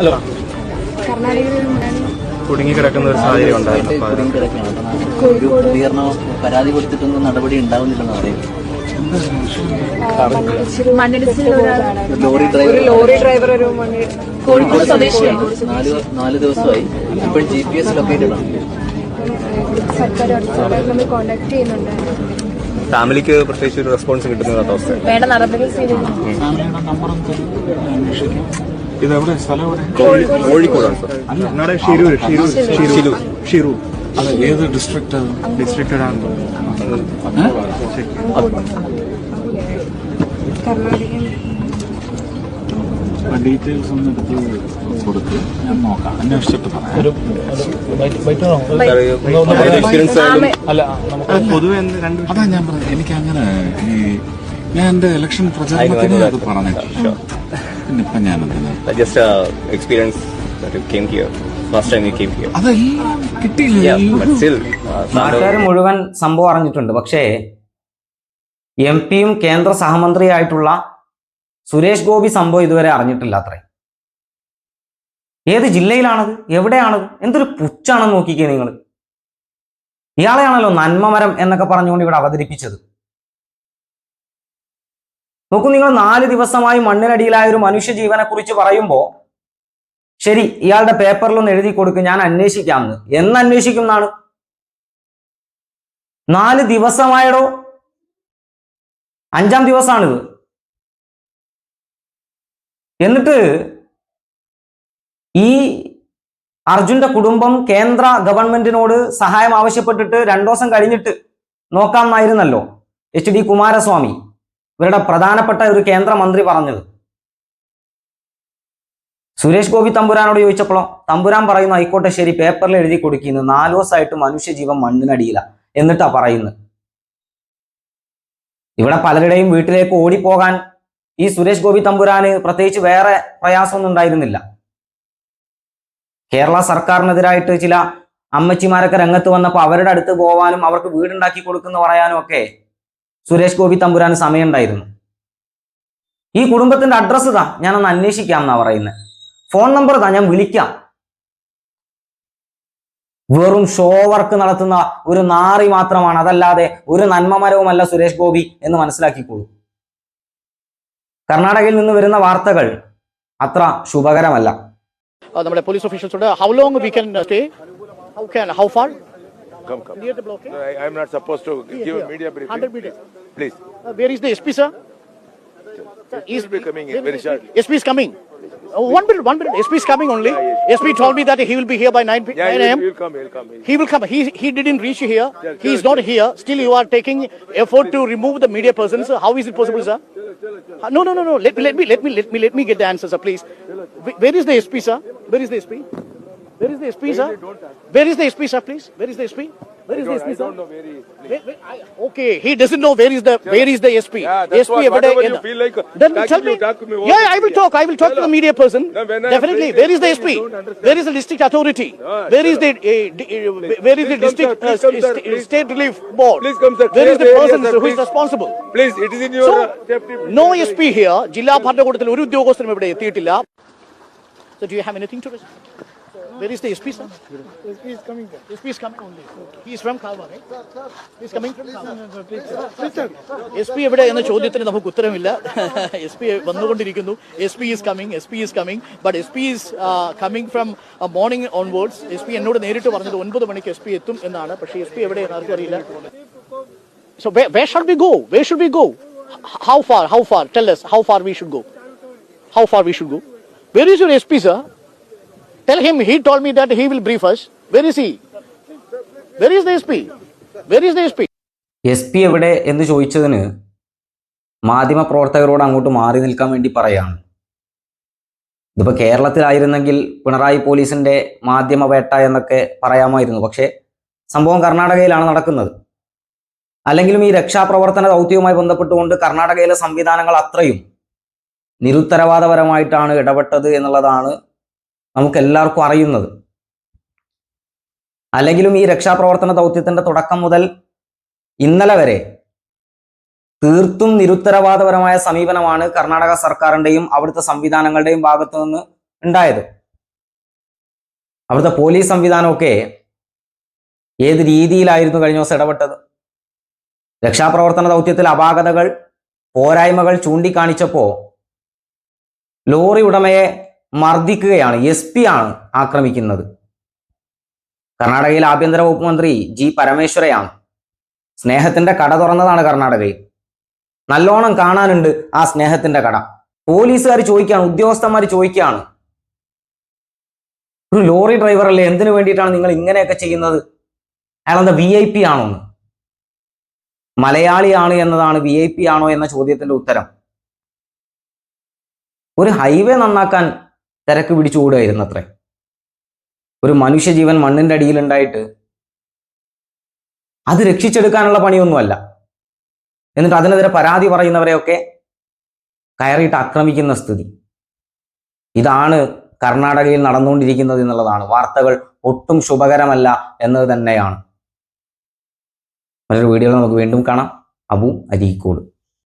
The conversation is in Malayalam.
ഹലോ. കുടുങ്ങി കിടക്കുന്ന ഒരു സാഹചര്യം ഉണ്ടായിരുന്നു പരാതി കൊടുത്തിട്ടൊന്നും നടപടി ഉണ്ടാവുന്നില്ലെന്ന് പറയും ലോറി ഒരു ഡ്രൈവർ ലോറി ഡ്രൈവർ ഒരു കോഴിക്കോട് സ്വദേശിയാണ്. നാല് നാല് ദിവസമായി ഇപ്പോൾ ജി പി എസ് ലൊക്കേറ്റഡ് ആണ് സർക്കാർ നമ്മൾ കോണ്ടാക്ട് ചെയ്യുന്നുണ്ട്. ഫാമിലിക്ക് പ്രത്യേകിച്ച് ഒരു റെസ്പോൺസ് കിട്ടുന്ന അവസ്ഥ. വേണ്ട നടപടി സ്വീകരിക്കും ഇതെവിടെ? സ്ഥലം എവിടെ? ഷിരൂർ ഷിരൂർ ഷിരൂർ. ഷിരൂർ. ഏത് ഡിസ്ട്രിക്റ്റ് ആണ്? കർണാടകയിൽ ഡീറ്റെയിൽസ് ഒന്ന് എടുത്ത് കൊടുത്ത് ഞാൻ നോക്കാം. അന്വേഷിച്ചിട്ട് പറയാം. അതാ ഞാൻ പറഞ്ഞത് എനിക്ക് അങ്ങനെ ഈ ഞാൻ എന്റെ ഇലക്ഷൻ പ്രചാരണത്തിന് അത് പറഞ്ഞിട്ടില്ല പിന്നെ ഇപ്പൊ ഞാൻ എന്തിനാ just experience came here first time you came here. അതെല്ലാം കിട്ടിയില്ല? Yeah but still uh, നാട്ടുകാർ മുഴുവൻ സംഭവം അറിഞ്ഞിട്ടുണ്ട്. പക്ഷേ എം പിയും കേന്ദ്ര സഹമന്ത്രിയായിട്ടുള്ള സുരേഷ് ഗോപി സംഭവം ഇതുവരെ അറിഞ്ഞിട്ടില്ല അത്രേ ഏത് ജില്ലയിലാണത്? എവിടെയാണത്? എന്തൊരു പുച്ചാണെന്ന് നോക്കിക്കേ നിങ്ങൾ ഇയാളെയാണല്ലോ നന്മമരം എന്നൊക്കെ പറഞ്ഞുകൊണ്ട് ഇവിടെ അവതരിപ്പിച്ചത്. നോക്കൂ നിങ്ങൾ നാല് ദിവസമായി മണ്ണിനടിയിലായ ഒരു മനുഷ്യജീവനെ കുറിച്ച് പറയുമ്പോൾ ശരി ഇയാളുടെ പേപ്പറിലൊന്ന് എഴുതി കൊടുക്കും ഞാൻ അന്വേഷിക്കാമെന്ന് എന്ന്. അന്വേഷിക്കും എന്നാണ്. നാല് ദിവസമായടോ? അഞ്ചാം ദിവസമാണിത് എന്നിട്ട് ഈ അർജുന്റെ കുടുംബം കേന്ദ്ര ഗവൺമെന്റിനോട് സഹായം ആവശ്യപ്പെട്ടിട്ട് രണ്ടു ദിവസം കഴിഞ്ഞിട്ട് നോക്കാമെന്നായിരുന്നല്ലോ എച്ച് ഡി കുമാരസ്വാമി. ഇവരുടെ പ്രധാനപ്പെട്ട ഒരു കേന്ദ്രമന്ത്രി പറഞ്ഞത്. സുരേഷ് ഗോപി തമ്പുരാനോട് ചോദിച്ചപ്പോഴോ തമ്പുരാൻ പറയുന്നു ആയിക്കോട്ടെ ശരി പേപ്പറിൽ എഴുതി കൊടുക്കുന്നു നാലു ദിവസമായിട്ട് മനുഷ്യജീവൻ മണ്ണിനടിയില്ല എന്നിട്ടാ പറയുന്നത്. ഇവിടെ പലരുടെയും വീട്ടിലേക്ക് ഓടിപ്പോകാൻ ഈ സുരേഷ് ഗോപി തമ്പുരാന് പ്രത്യേകിച്ച് വേറെ പ്രയാസമൊന്നും ഉണ്ടായിരുന്നില്ല. കേരള സർക്കാരിനെതിരായിട്ട് ചില അമ്മച്ചിമാരൊക്കെ രംഗത്ത് വന്നപ്പോൾ അവരുടെ അടുത്ത് പോവാനും അവർക്ക് വീടുണ്ടാക്കി കൊടുക്കുന്ന പറയാനും ഒക്കെ സുരേഷ് ഗോപി തമ്പുരാന് സമയമുണ്ടായിരുന്നു. ഈ കുടുംബത്തിന്റെ അഡ്രസ്സ് താ ഞാനൊന്ന് അന്വേഷിക്കാം എന്നാ പറയുന്നത് ഫോൺ നമ്പർ താ ഞാൻ വിളിക്കാം. വെറും ഷോ വർക്ക് നടത്തുന്ന ഒരു നാറി മാത്രമാണ്. അതല്ലാതെ ഒരു നന്മമരവുമല്ല സുരേഷ് ഗോപി എന്ന് മനസ്സിലാക്കിക്കോളൂ. കർണാടകയിൽ നിന്ന് വരുന്ന വാർത്തകൾ അത്ര ശുഭകരമല്ല. നമ്മുടെ പോലീസ് ഉണ്ട്. How long we can stay how can how far come, come. Near the? Eh? I am not supposed to give here. a media briefing. 100 meters. Please. Uh, where is the SP, sir? sir he will be coming in very shortly. SP is coming. Oh, one minute, one minute. SP is coming only. Yeah. SP told me that he will be here by 9 yeah, 9 a.m. He will come, he will come. He will come. He, he didn't reach here. He is not here. Still, you are taking effort to remove the media persons. How is it possible, sir? Uh, no, no, no, no. Let, let me, let me, let me, let me get the answer, sir, please. Where is the SP, sir? Where is the SP? Where is the SP, sir? Where is the SP, sir, please? Where is the SP? Where is the I SP, don't sir? know where he is. Where- where- I- Okay, he doesn't know where is the where is the SP. Yeah, that's SP what- എവിടെ whatever you എന്ന്. feel like Then talking, tell me. you talk to me over Yeah, the I will media. talk. I will talk to the media person. No, when I Definitely. play Where is the this, SP? you don't understand. Where is the district authority? Ah, Where is sure. the uh, di- uh, where is the Please come, district sir. Please uh, come, sir. st- Please. state relief board? Please come, sir. Where Clear is the the area, person sir, who is please. responsible? Please, it is in your So, uh, safety. no SP here. ജില്ലാ ഭരണകൂടത്തിൽ ഒരു ഉദ്യോഗസ്ഥരും ഇവിടെ എത്തിയിട്ടില്ല. So do you have anything to respond? Where is the SP, sir? SP is coming. SP is coming only. He is from Kalwa, right? He is coming from Kalwa. SP എവിടെ എന്ന ചോദ്യത്തിന് നമുക്ക് ഉത്തരമില്ല എസ് പി വന്നുകൊണ്ടിരിക്കുന്നു S P is coming S P is coming but S P is coming from morning onwards S P എന്നോട് നേരിട്ട് പറഞ്ഞത് ഒൻപത് മണിക്ക് എസ് പി എത്തും എന്നാണ് പക്ഷേ എസ് പി എവിടെയെന്ന് ആർക്കും അറിയില്ല So where, where should we go? Where should we go? How far? How far? Tell us how far we should go. How far we should go? Where is your SP, sir? Tell him he told me that he will brief us. Where is he? Where is the SP? Where is the SP? S P എവിടെ എന്ന് ചോദിച്ചതിന് പ്രവർത്തകരോട് അങ്ങോട്ട് മാറി നിൽക്കാൻ വേണ്ടി പറയാണ് ഇതിപ്പോൾ കേരളത്തിലായിരുന്നെങ്കിൽ പിണറായി പോലീസിന്റെ മാധ്യമ വേട്ട എന്നൊക്കെ പറയാമായിരുന്നു പക്ഷേ സംഭവം കർണാടകയിലാണ് നടക്കുന്നത് അല്ലെങ്കിലും ഈ രക്ഷാപ്രവർത്തന ദൗത്യവുമായി ബന്ധപ്പെട്ടുകൊണ്ട് കർണാടകയിലെ സംവിധാനങ്ങൾ അത്രയും നിരുത്തരവാദപരമായിട്ടാണ് ഇടപെട്ടത് എന്നുള്ളതാണ് നമുക്ക് എല്ലാവർക്കും അറിയുന്നത്. അല്ലെങ്കിലും ഈ രക്ഷാപ്രവർത്തന ദൗത്യത്തിന്റെ തുടക്കം മുതൽ ഇന്നലെ വരെ തീർത്തും നിരുത്തരവാദപരമായ സമീപനമാണ് കർണാടക സർക്കാരിന്റെയും അവിടുത്തെ സംവിധാനങ്ങളുടെയും ഭാഗത്തു നിന്ന് ഉണ്ടായത്. അവിടുത്തെ പോലീസ് സംവിധാനമൊക്കെ ഏത് രീതിയിലായിരുന്നു കഴിഞ്ഞ ദിവസം ഇടപെട്ടത്? രക്ഷാപ്രവർത്തന ദൗത്യത്തിൽ അപാകതകൾ പോരായ്മകൾ ചൂണ്ടിക്കാണിച്ചപ്പോൾ ലോറി ഉടമയെ മർദ്ദിക്കുകയാണ് എസ് പി ആണ് ആക്രമിക്കുന്നത്. കർണാടകയിൽ ആഭ്യന്തര വകുപ്പ് മന്ത്രി ജി പരമേശ്വരയാണ്. സ്നേഹത്തിന്റെ കട തുറന്നതാണ് കർണാടകയിൽ. നല്ലോണം കാണാനുണ്ട് ആ സ്നേഹത്തിന്റെ കട. പോലീസുകാർ ചോദിക്കുകയാണ് ഉദ്യോഗസ്ഥന്മാർ ചോദിക്കുകയാണ്. ഒരു ലോറി ഡ്രൈവറല്ലേ എന്തിനു വേണ്ടിയിട്ടാണ് നിങ്ങൾ ഇങ്ങനെയൊക്കെ ചെയ്യുന്നത്? അയാൾ എന്താ വി ഐ പി ആണോന്ന്? മലയാളിയാണ് എന്നതാണ് വി ഐ പി ആണോ എന്ന ചോദ്യത്തിന്റെ ഉത്തരം. ഒരു ഹൈവേ നന്നാക്കാൻ തിരക്ക് പിടിച്ചുകൂടുകയായിരുന്നു അത്രേ. ഒരു മനുഷ്യജീവൻ മണ്ണിന്റെ അടിയിലുണ്ടായിട്ട് അത് രക്ഷിച്ചെടുക്കാനുള്ള പണിയൊന്നുമല്ല. എന്നിട്ട് അതിനെതിരെ പരാതി പറയുന്നവരെയൊക്കെ കയറിയിട്ട് ആക്രമിക്കുന്ന സ്ഥിതി. ഇതാണ് കർണാടകയിൽ നടന്നുകൊണ്ടിരിക്കുന്നത് എന്നുള്ളതാണ്. വാർത്തകൾ ഒട്ടും ശുഭകരമല്ല എന്നത് തന്നെയാണ്. മറ്റൊരു വീഡിയോയിൽ നമുക്ക് വീണ്ടും കാണാം. അബു അരീക്കോട്.